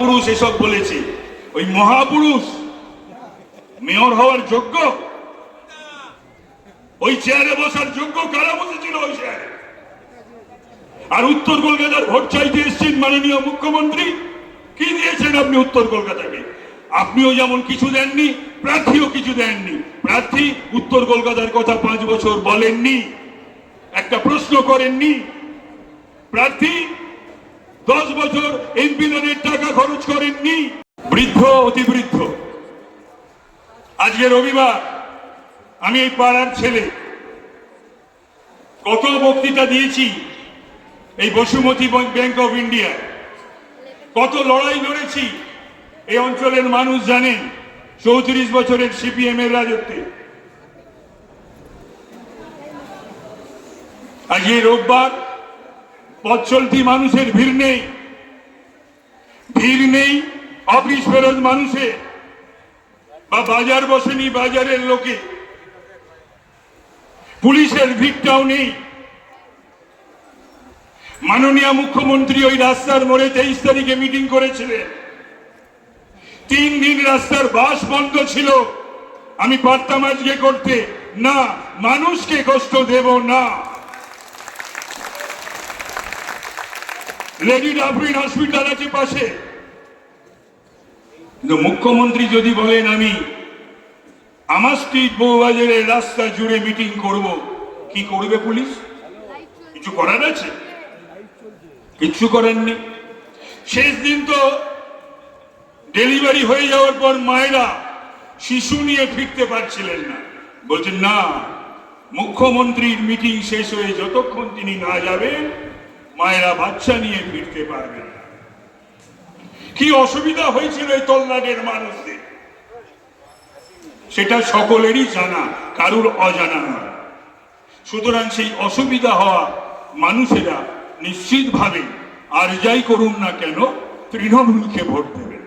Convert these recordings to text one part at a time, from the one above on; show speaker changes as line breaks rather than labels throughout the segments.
পুরুষ এসব বলেছে। ওই মহাপুরুষ মেয়র হওয়ার যোগ্য? ওই চেয়ারে বসার যোগ্য কারা বসেছিল ওই চেয়ারে আর উত্তর কলকাতার ভোট চাইতে এসছেন মাননীয় মুখ্যমন্ত্রী? কি দিয়েছেন আপনি উত্তর কলকাতাকে? আপনিও যেমন কিছু দেননি, প্রার্থীও কিছু দেননি। প্রার্থী উত্তর কলকাতার কথা পাঁচ বছর বলেননি। একটা প্রশ্ন করেননি। প্রার্থী দশ বছর এমপি লোনের টাকা খরচ করেননি। বৃদ্ধ, অতি বৃদ্ধ। আজকে রবিবার, আমি এই পাড়ার ছেলে। কত বক্তৃতা দিয়েছি এই বসুমতী ব্যাংক অফ ইন্ডিয়া কত লড়াই লড়েছি এই অঞ্চলের মানুষ জানেন চৌত্রিশ বছরের সিপিএম এর রাজত্বে। আজকে রোববার চলতি মানুষের ভিড় নেই। ভিড় নেই অফিস ফেরত মানুষের বা বাজার বসেনি বাজারের লোকে। পুলিশের ভিড়টাও নেই। মাননীয় মুখ্যমন্ত্রী ওই রাস্তার মোড়ে তেইশ তারিখে মিটিং করেছিলেন। তিন দিন রাস্তার বাস বন্ধ ছিল। আমি পারতাম আজকে করতে। না, মানুষকে কষ্ট দেব না। লেডি ডাফরিন হসপিটাল আছে পাশে। কিন্তু মুখ্যমন্ত্রী যদি বলেন, আমি আমার স্ট্রিট বউবাজারের রাস্তা জুড়ে মিটিং করব কি করবে পুলিশ? কিছু করার আছে? কিচ্ছু করেননি শেষ দিন তো ডেলিভারি হয়ে যাওয়ার পর মায়েরা শিশু নিয়ে ফিরতে পারছিলেন না। বলছেন, না, মুখ্যমন্ত্রীর মিটিং শেষ হয়ে যতক্ষণ তিনি না যাবেন মায়েরা বাচ্চা নিয়ে ফিরতে পারবেন না। কি অসুবিধা হয়েছিল এই তল্লাটের মানুষদের? সেটা সকলেরই জানা, কারুর অজানা নয়। সুতরাং সেই অসুবিধা হওয়া মানুষেরা নিশ্চিতভাবে আর যাই করুন না কেন, তৃণমূলকে ভোট দেবেন।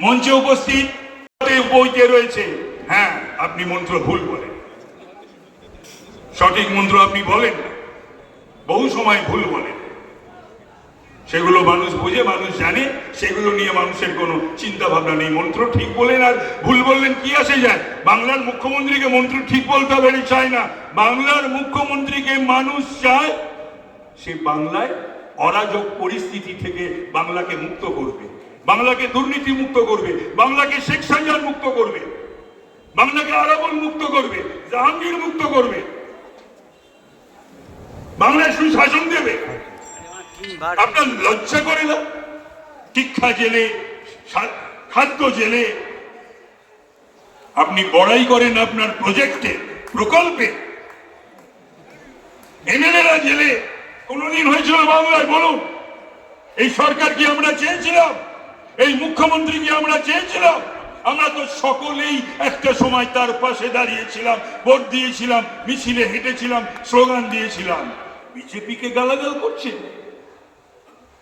মঞ্চে উপস্থিত বইতে রয়েছে হ্যাঁ আপনি মন্ত্র ভুল বলেন। সঠিক মন্ত্র আপনি বলেন না। বহু সময় ভুল বলে। সেগুলো মানুষ বুঝে, মানুষ জানে, সেগুলো নিয়ে মানুষের কোনো চিন্তা ভাবনা নেই। মন্ত্র ঠিক বলেন আর ভুল বললেন কি আসে যায়? বাংলার মুখ্যমন্ত্রীকে মন্ত্র ঠিক বলতে হবে চায় না। বাংলার মুখ্যমন্ত্রীকে মানুষ চায়, সে বাংলায় অরাজক পরিস্থিতি থেকে বাংলাকে মুক্ত করবে। বাংলাকে দুর্নীতি মুক্ত করবে, বাংলাকে শেখ সাজার মুক্ত করবে, বাংলাকে আরাবল মুক্ত করবে, জাহাঙ্গীর মুক্ত করবে। বাংলায় সুশাসন দেবে। আপনার লজ্জা করে না? শিক্ষা জেলে খাদ্য জেলে। আপনি বড়াই করেন আপনার প্রজেক্টে প্রকল্পে। এমএলএরা জেলে কোনদিন হয়েছিল বাংলায় বলুন। এই সরকার কি আমরা চেয়েছিলাম? এই মুখ্যমন্ত্রী কি আমরা চেয়েছিলাম? আমরা তো সকলেই একটা সময় তার পাশে দাঁড়িয়েছিলাম ভোট দিয়েছিলাম মিছিলে হেঁটেছিলাম স্লোগান দিয়েছিলাম। বিজেপিকে গালাগাল করছে।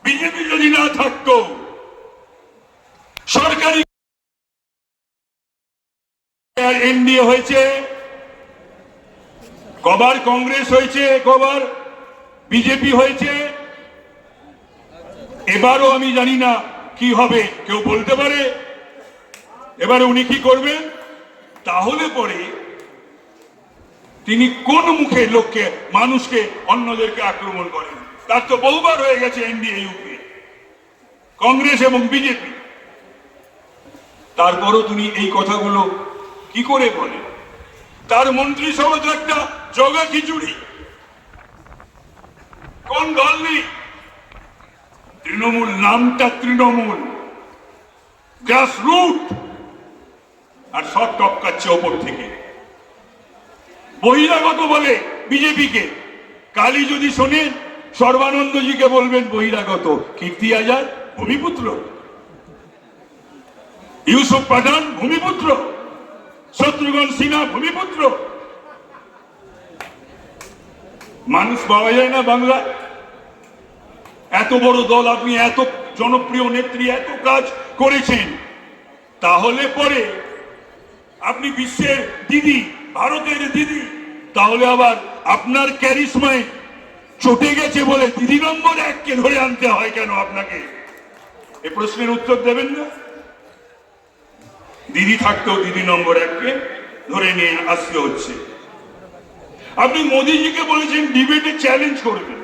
বিজেপি যদি না থাকতো, সরকারি এনডিএ হয়েছে, কবার কংগ্রেস হয়েছে, কবার বিজেপি হয়েছে। এবারও আমি জানি না কি হবে, কেউ বলতে পারে। এবারে উনি কি করবেন? তাহলে পরে তিনি কোন মুখে লোককে, মানুষকে, অন্যদেরকে আক্রমণ করেন? তার তো বহুবার হয়ে গেছে এনডিএ, ইউপি। কংগ্রেস এবং বিজেপি। তারপরও তিনি এই কথাগুলো কি করে বলেন? তার মন্ত্রী সহ তো একটা জগা খিচুড়ি। কোন দল নেই? তৃণমূল, নামটা তৃণমূল। গ্রাসরুট আর সব টপকাচ্ছে ওপর থেকে। বহিরাগত বলে বিজেপিকে। কালী যদি শোনেন, সর্বানন্দজিকে বলবেন বহিরাগত। কীর্তি আজাদ ভূমিপুত্র। ইউসুফ পাঠান ভূমিপুত্র। শত্রুঘ্ন সিনহা, ভূমিপুত্র। মানুষ পাওয়া যায় না বাংলা এত বড় দল আপনি, এত জনপ্রিয় নেত্রী, এত কাজ করেছেন। তাহলে পরে আপনি বিশ্বের দিদি ভারতের দিদি, তাহলে আবার আপনার ক্যারিসমায় চটে গেছে বলে দিদি নম্বর এককে ধরে আনতে হয় কেন আপনাকে? এ প্রশ্নের উত্তর দেবেন না? দিদি থাকতেও দিদি নম্বর এককে ধরে নিয়ে আসতে হচ্ছে। আপনি মোদিজিকে বলেছেন ডিবেটে চ্যালেঞ্জ করবেন।